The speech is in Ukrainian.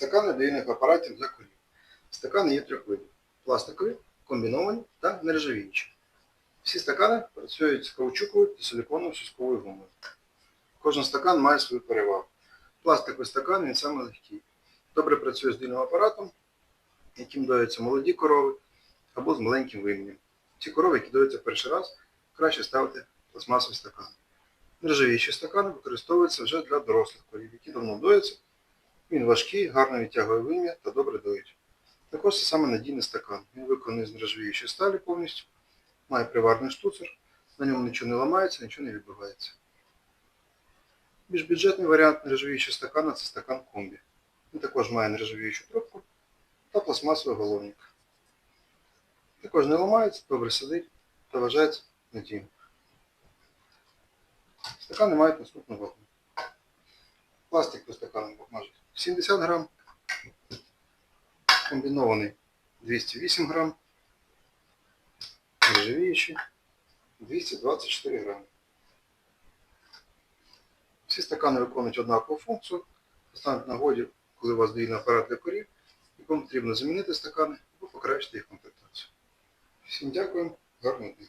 Стакани доїльних апаратів для корів. Стакани є трьох видів: пластикові, комбіновані та нержавіючі. Всі стакани працюють з каучуковою та силиконовою сусковою гумою. Кожен стакан має свою перевагу. Пластиковий стакан він саме легкий. Добре працює з доїльним апаратом, яким доються молоді корови або з маленьким вим'ям. Ці корови, які доються перший раз, краще ставити пластмасові стакани. Нержавіючі стакани використовуються вже для дорослих корів, які давно доються. Він важкий, гарно відтягує вим'я та добре доїть. Також це саме надійний стакан. Він виконаний з нержавіючої сталі повністю, має приварний штуцер, на ньому нічого не ламається, нічого не відбивається. Більш бюджетний варіант нержавіючого стакана це стакан комбі. Він також має нержавіючу трубку та пластмасовий головник. Також не ламається, добре сидить та вважається надійним. Стакани мають наступну вагу. Пластик по стаканам важить 70 грам, комбінований 208 грам, нержавіючий 224 грами. Всі стакани виконують однакову функцію, стануть на нагоді, коли у вас доїльний апарат для корів, якому потрібно замінити стакани або покращити їх комплектацію. Всім дякую, гарного дня.